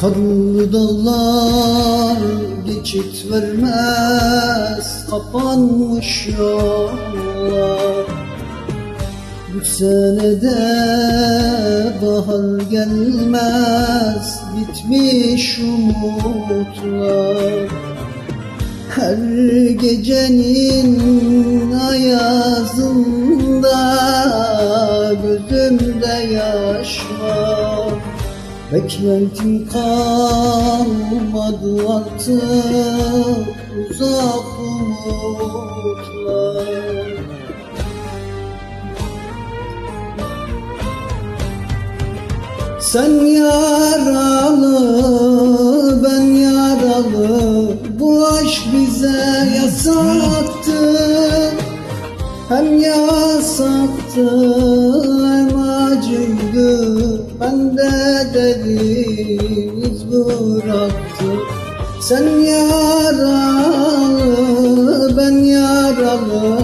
Karlı dağlar geçit vermez Kapanmış yollar. Bu senede bahar gelmez Bitmiş umutlar. Her gecenin ayazında Beklentim kalmadı artık uzak umutlar. Sen yaralı, ben yaralı Bu aşk bize yasaktı. Hem yasaktı hem acıydı Ben de deniz bıraktı. Sen yaralı, ben yaralı.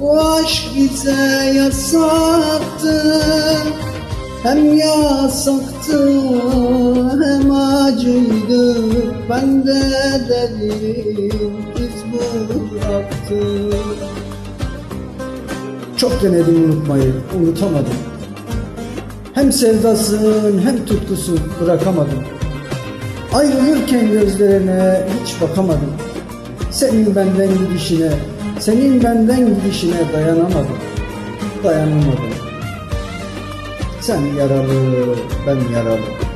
Bu aşk bize yasaktı. Hem yasaktı hem acıydı. Ben de dedim iz bıraktı. Çok denedim unutmayı, unutamadım Hem sevdasın hem tutkusu bırakamadım. Ayrılırken gözlerine hiç bakamadım. Senin benden gidişine, senin benden gidişine dayanamadım. Dayanamadım. Sen yaralı, ben yaralı.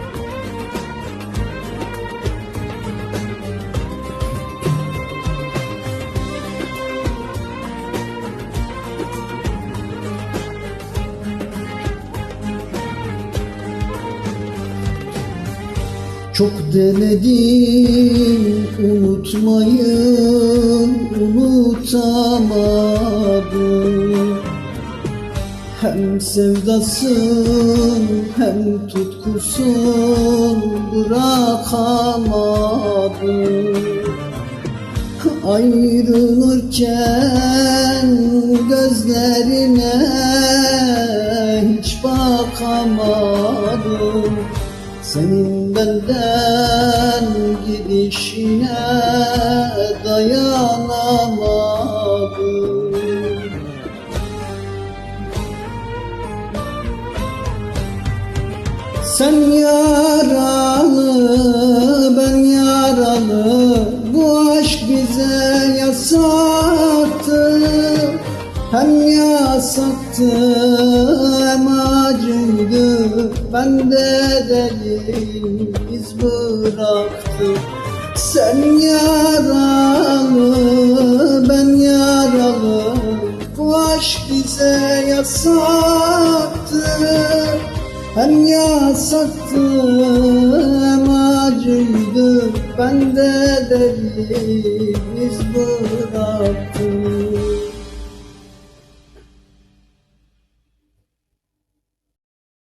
Çok denedim unutmayı, unutamadım. Hem sevdasın hem tutkusun bırakamadım Ayrılırken gözlerine hiç bakamadım Senin benden Sen yaralı, ben yaralı. Bu aşk bize yasaktı. Hem yasaktı hem acıydı. Ben de dedim iz bıraktı Sen yaralı, ben yaralı. Bu aşk bize yasaktı hem yasaktı hem acıydı Ben de deli iz bıraktım